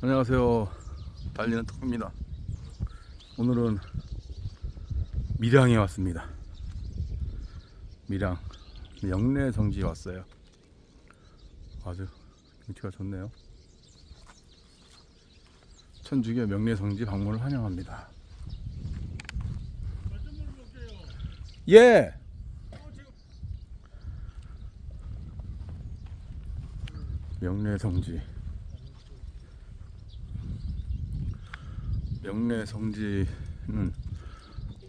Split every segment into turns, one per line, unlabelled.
안녕하세요. 달리는 톡입니다. 오늘은 밀양에 왔습니다. 밀양 영내 성지에 왔어요. 아주 경치가 좋네요. 천주교 명례 성지 방문을 환영합니다. 예. 명례 성지. 명례 성지는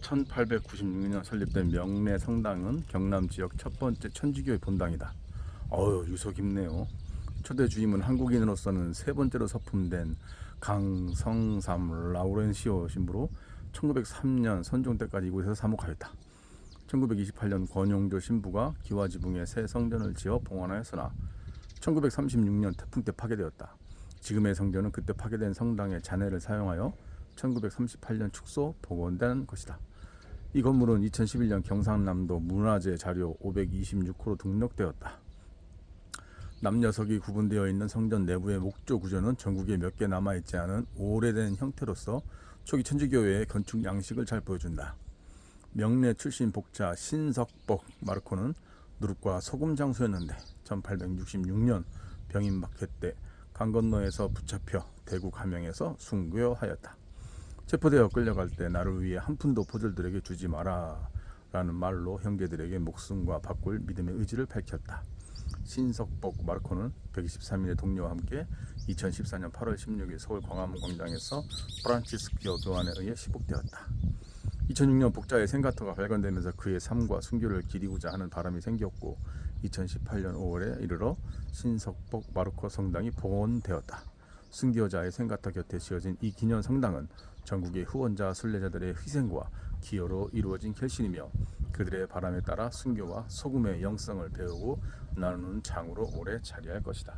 1896년 설립된 명례 성당은 경남 지역 첫 번째 천주교의 본당이다. 어유 유서 깊네요. 초대 주임은 한국인으로서는 세 번째로 서품된 강성삼 라우렌시오 신부로 1903년 선종 때까지 이곳에서 사목하였다. 1928년 권용조 신부가 기와 지붕에 새 성전을 지어 봉헌하였으나 1936년 태풍 때 파괴되었다. 지금의 성전은 그때 파괴된 성당의 잔해를 사용하여 1938년 축소 복원된 것이다. 이 건물은 2011년 경상남도 문화재 자료 526호로 등록되었다. 남녀석이 구분되어 있는 성전 내부의 목조 구조는 전국에 몇 개 남아있지 않은 오래된 형태로서 초기 천주교회의 건축 양식을 잘 보여준다. 명례 출신 복자 신석복 마르코는 누룩과 소금 장수였는데 1866년 병인 박해 때 강 건너에서 붙잡혀 대구 가명에서 순교하였다. 체포되어 끌려갈 때 나를 위해 한 푼도 포졸들에게 주지 마라 라는 말로 형제들에게 목숨과 바꿀 믿음의 의지를 밝혔다. 신석복 마르코는 123일의 동료와 함께 2014년 8월 16일 서울 광화문 광장에서 프란치스키오 교환에 의해 시복되었다. 2006년 복자의 생가터가 발견되면서 그의 삶과 순교를 기리고자 하는 바람이 생겼고 2018년 5월에 이르러 신석복 마르코 성당이 복원되었다. 순교자의 생가터 곁에 지어진 이 기념 성당은 전국의 후원자 순례자들의 희생과 기여로 이루어진 결실이며 그들의 바람에 따라 순교와 소금의 영성을 배우고 나누는 장으로 오래 자리할 것이다.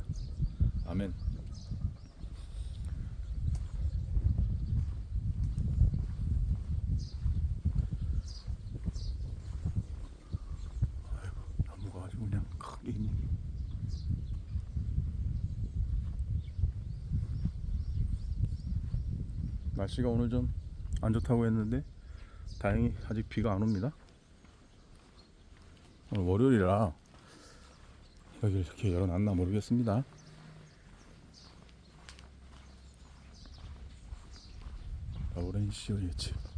아멘. 아이고, 나무가 아주 그냥 크게 있네. 날씨가 오늘 좀 안 좋다고 했는데 다행히 아직 비가 안 옵니다. 오늘 월요일이라 여기 이렇게 열어놨나 모르겠습니다. 라우렌시오의 집.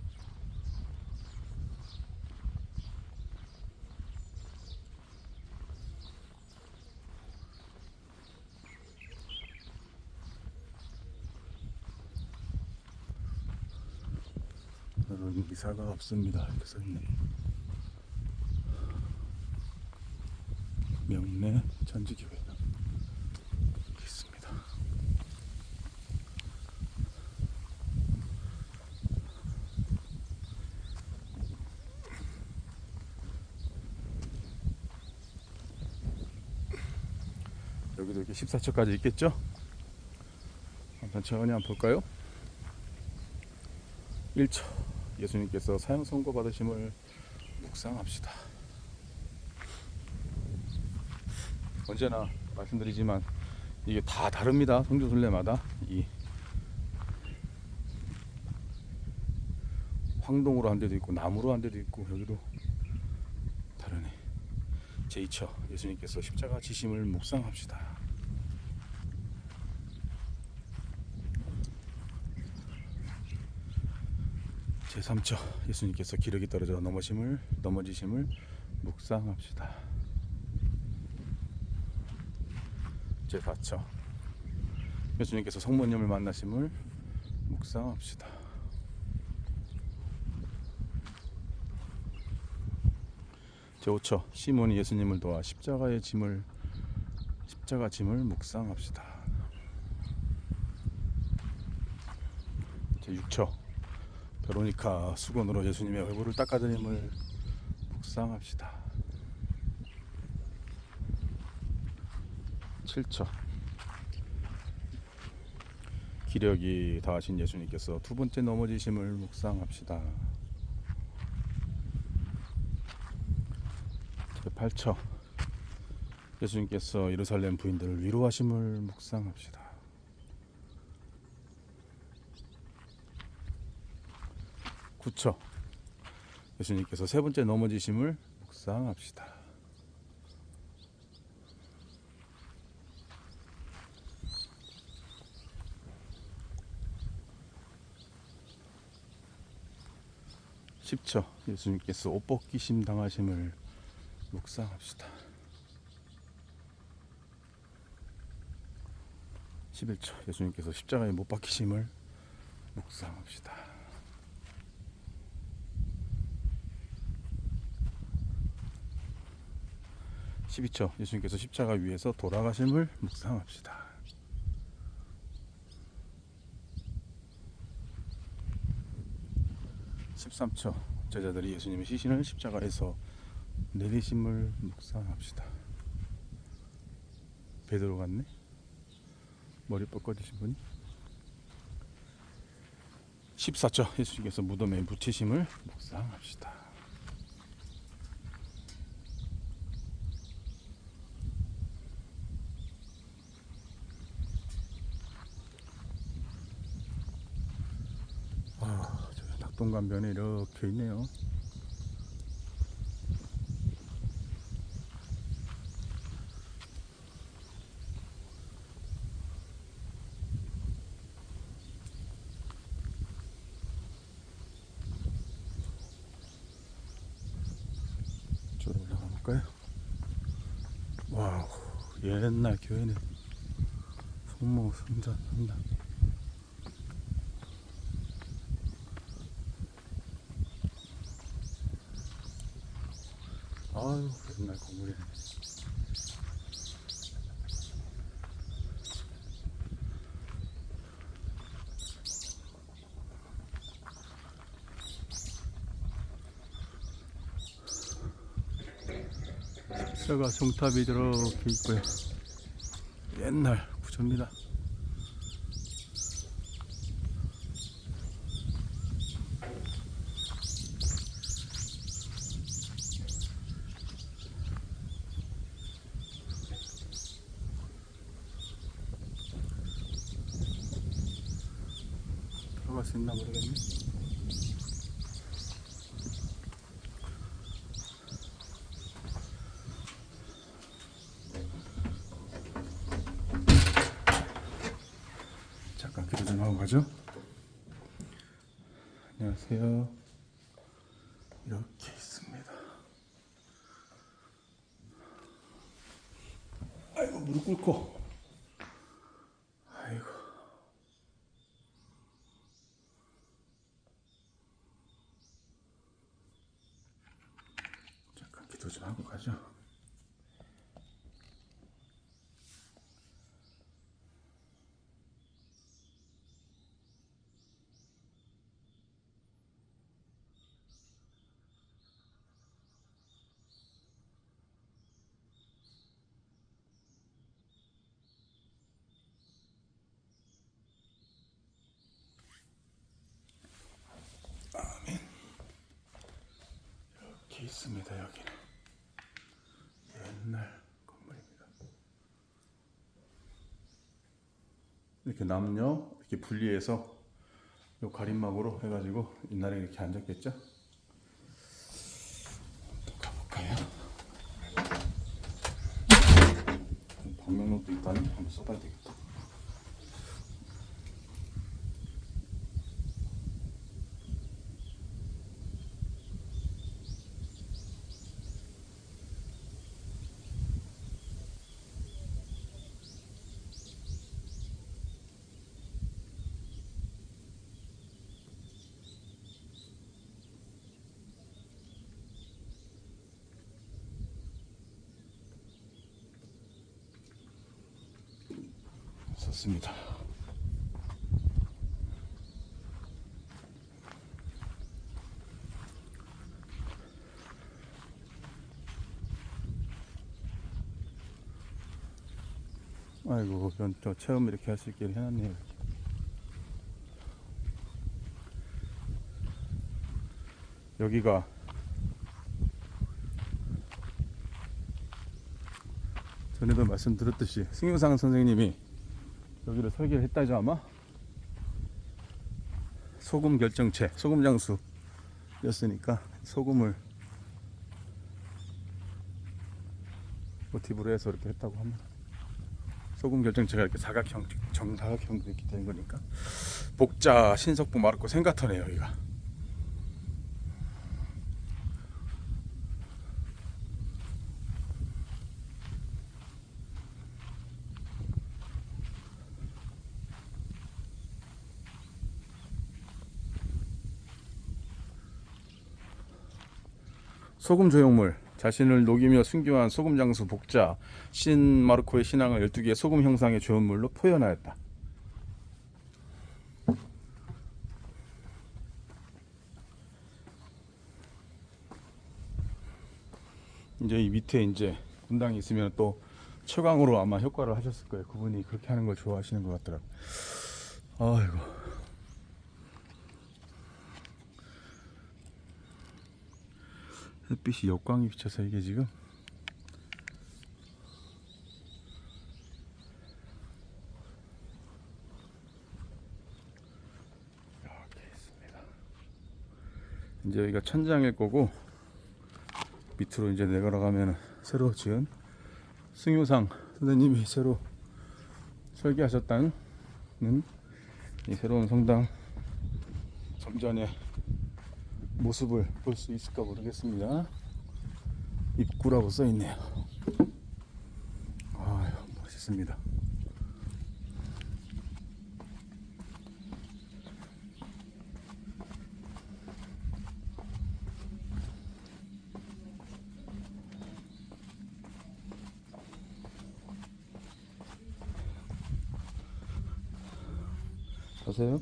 이사가 없습니다. 이렇게 써있네. 명내 전지교회 있습니다. 여기도 이렇게 14초까지 있겠죠? 한번 천천히 한번 볼까요? 1초 예수님께서 사형 선고 받으심을 묵상합시다. 언제나 말씀드리지만 이게 다 다릅니다. 성주 순례마다 이 황동으로 한 데도 있고 나무로 한 데도 있고 여기도 다르네. 제2처 예수님께서 십자가 지심을 묵상합시다. 제3처 예수님께서 기력이 떨어져 넘어짐을 넘어지심을 묵상합시다. 제4처 예수님께서 성모님을 만나심을 묵상합시다. 제5처 시몬이 예수님을 도와 십자가의 짐을 십자가 짐을 묵상합시다. 제6처 베로니카 수건으로 예수님의 얼굴을 닦아드림을 묵상합시다. 7초 기력이 다하신 예수님께서 두 번째 넘어지심을 묵상합시다. 제 8초 예수님께서 예루살렘 부인들을 위로하심을 묵상합시다. 9초. 예수님께서 세 번째 넘어지심을 묵상합시다. 십초 예수님께서 옷 벗기심 당하심을 묵상합시다. 11초 예수님께서 십자가에 못 박히심을 묵상합시다. 12초 예수님께서 십자가 위에서 돌아가심을 묵상합시다. 13초 제자들이 예수님의 시신을 십자가에서 내리심을 묵상합시다. 베드로 같네. 머리 뻗거리신 분이. 14초 예수님께서 무덤에 묻히심을 묵상합시다. 아, 저 낙 동강변에 이렇게 있네요. 와우, 옛날 교회네. 성모 성전 성당. 아유, 옛날 건물이네. 제가 종탑이 이렇게 있고요. 옛날 구조입니다. 들어갈 수 있나 모르겠네. 잠깐 기도 좀 하고 가죠. 안녕하세요. 이렇게 있습니다. 아이고 무릎 꿇고. 잠깐 기도 좀 하고 가죠. 있습니다 여기는 옛날 건물입니다. 이렇게 남녀 이렇게 분리해서 요 가림막으로 해가지고 옛날에 이렇게 앉았겠죠? 방명록도 있다니 한번 써봐야 되겠다 썼습니다. 아이고, 저 체험 이렇게 할 수 있게 해놨네요. 여기가 전에도 말씀드렸듯이 승용상 선생님이 여기를 설계를 했다죠 아마 소금 결정체 소금 장수 였으니까 소금을 모티브로 해서 이렇게 했다고 합니다. 소금 결정체가 이렇게 사각형, 정사각형도 이렇게 된 거니까 복자, 신석부, 마르코, 생가터네요 여기가. 소금 조형물 자신을 녹이며 순교한 소금 장수 복자 신 마르코의 신앙을 12개의 소금 형상의 조형물로 표현하였다. 이제 이 밑에 이제 분당이 있으면 또 최강으로 아마 효과를 하셨을 거예요. 그분이 그렇게 하는 걸 좋아하시는 것 같더라고. 아이고. 햇빛이 역광이 비쳐서 이게 지금 이렇게 있습니다. 이제 여기가 천장일 거고 밑으로 이제 내려가면 새로 지은 승유상 선생님이 새로 설계하셨다는 이 새로운 성당 점전에 모습을 볼 수 있을까 모르겠습니다. 입구라고 써 있네요. 아유, 멋있습니다. 가세요.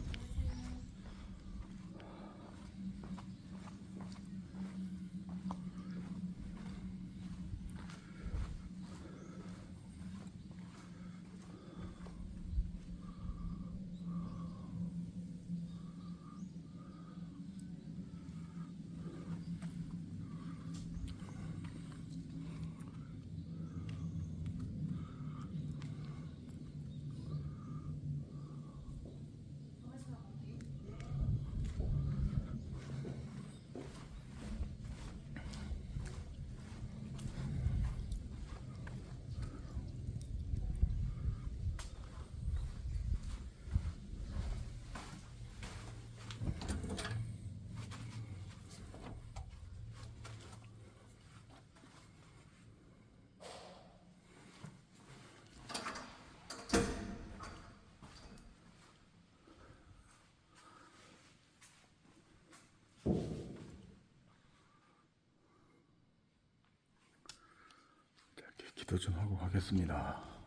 기도 좀 하고 가겠습니다.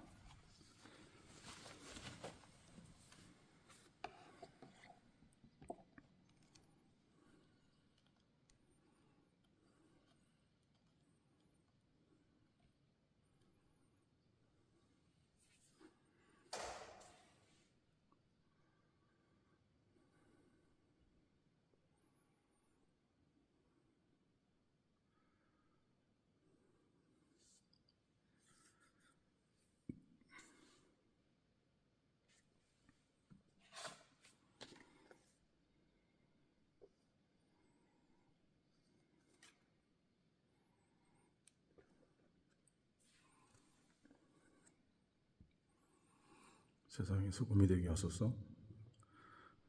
세상에 소금이 되게 하소서.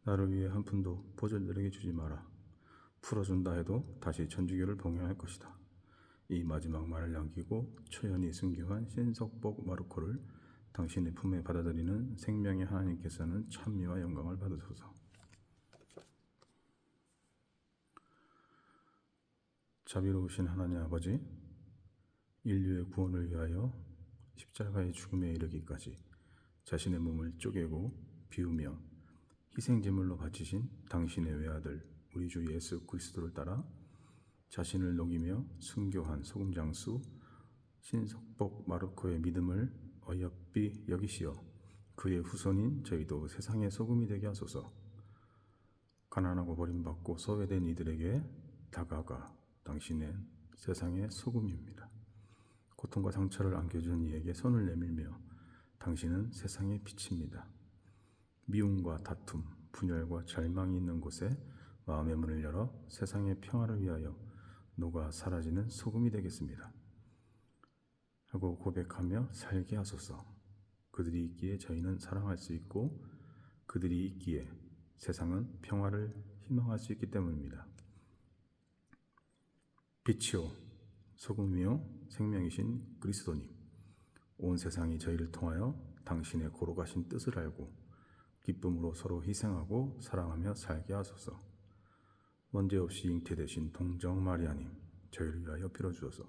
나를 위해 한 푼도 보절들에게 주지 마라. 풀어준다 해도 다시 천주교를 봉양할 것이다. 이 마지막 말을 남기고 초연히 순교한 신석복 마르코를 당신의 품에 받아들이는 생명의 하나님께서는 찬미와 영광을 받으소서. 자비로우신 하나님 아버지, 인류의 구원을 위하여 십자가의 죽음에 이르기까지 자신의 몸을 쪼개고 비우며 희생제물로 바치신 당신의 외아들 우리 주 예수 그리스도를 따라 자신을 녹이며 순교한 소금장수 신석복 마르코의 믿음을 어여삐 여기시어 그의 후손인 저희도 세상의 소금이 되게 하소서. 가난하고 버림받고 소외된 이들에게 다가가 당신은 세상의 소금입니다. 고통과 상처를 안겨준 이에게 손을 내밀며 당신은 세상의 빛입니다. 미움과 다툼, 분열과 절망이 있는 곳에 마음의 문을 열어 세상의 평화를 위하여 녹아 사라지는 소금이 되겠습니다. 하고 고백하며 살게 하소서. 그들이 있기에 저희는 사랑할 수 있고 그들이 있기에 세상은 평화를 희망할 수 있기 때문입니다. 빛이요 소금이요 생명이신 그리스도님 온 세상이 저희를 통하여 당신의 고로 가신 뜻을 알고 기쁨으로 서로 희생하고 사랑하며 살게 하소서. 문제 없이 잉태되신 동정 마리아님 저희를 위하여 빌어주소서.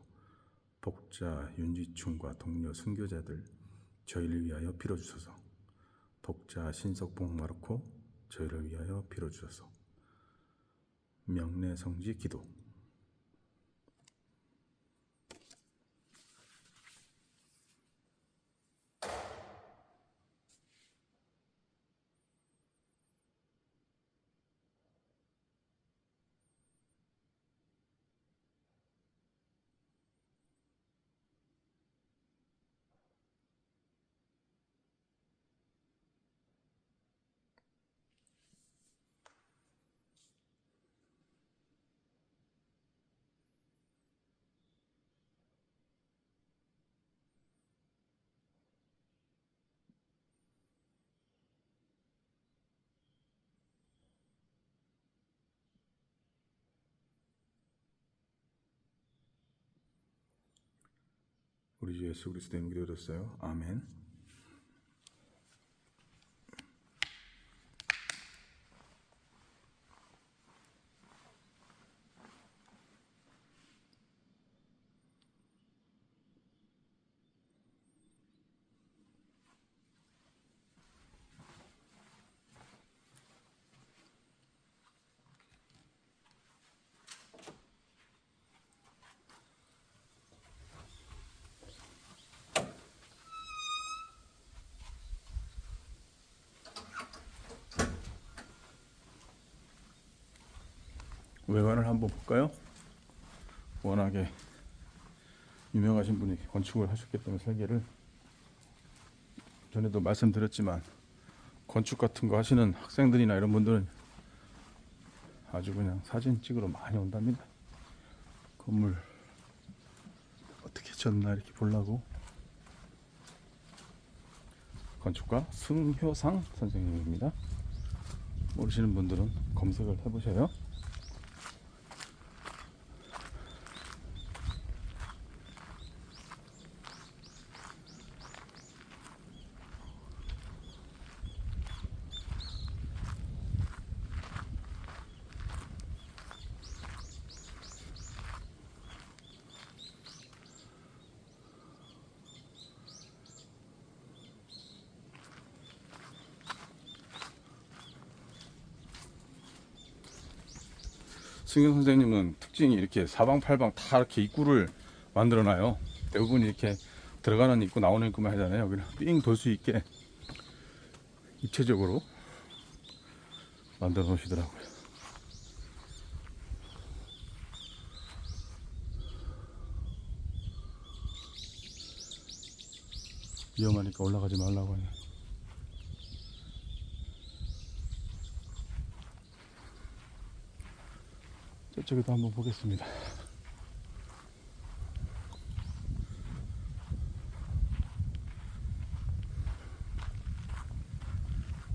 복자 윤지충과 동료 순교자들 저희를 위하여 빌어주소서. 독자 신석봉 마르코 저희를 위하여 빌어주소서. 명례 성지 기도 우리 주 예수 그리스도의 이름으로 기도드렸어요. 아멘. 외관을 한번 볼까요? 워낙에 유명하신 분이 건축을 하셨기 때문에 설계를 전에도 말씀드렸지만 건축 같은 거 하시는 학생들이나 이런 분들은 아주 그냥 사진 찍으러 많이 온답니다. 건물 어떻게 졌나 이렇게 보려고 건축가 승효상 선생님입니다. 모르시는 분들은 검색을 해보셔요. 승현 선생님은 특징이 이렇게 사방팔방 다 이렇게 입구를 만들어 놔요. 대부분 이렇게 들어가는 입구 나오는 입구만 하잖아요. 그냥 삥 돌 수 있게 입체적으로 만들어 놓으시더라고요. 위험하니까 올라가지 말라고 하네. 저쪽에도 한번 보겠습니다.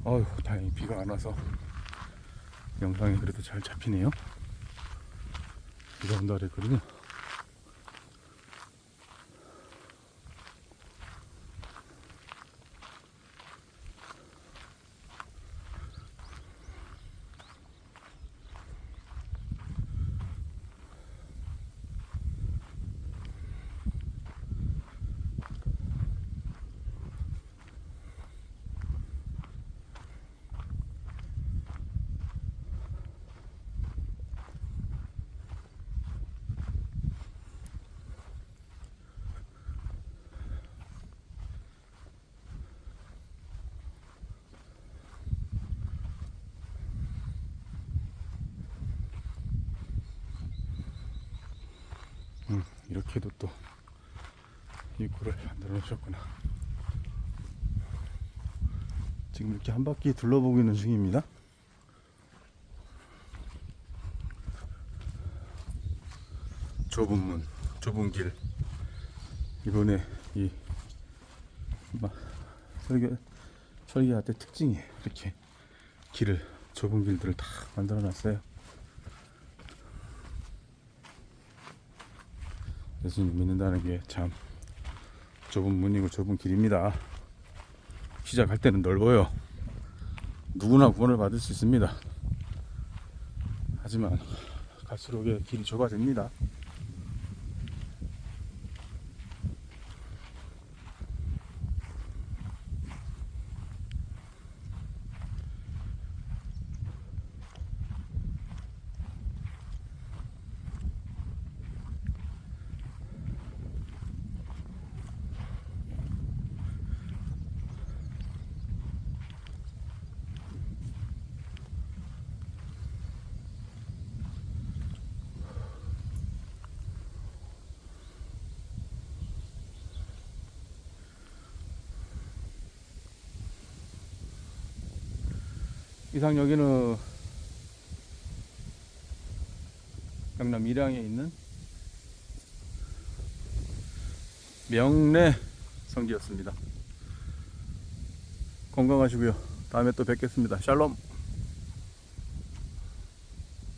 어휴, 다행히 비가 안 와서 영상이 그래도 잘 잡히네요. 비가 온다 그랬거든요. 이렇게도 또 입구를 만들어 놓으셨구나. 지금 이렇게 한 바퀴 둘러보고 있는 중입니다. 좁은 문, 좁은 길. 이번에 이 설계 설계할 때 특징이 이렇게 길을 좁은 길들을 다 만들어 놨어요. 예수님 믿는다는 게 참 좁은 문이고 좁은 길입니다. 시작할 때는 넓어요. 누구나 구원을 받을 수 있습니다. 하지만 갈수록 길이 좁아집니다. 이상 여기는 경남 밀양에 있는 명례 성지였습니다. 건강하시고요. 다음에 또 뵙겠습니다. 샬롬.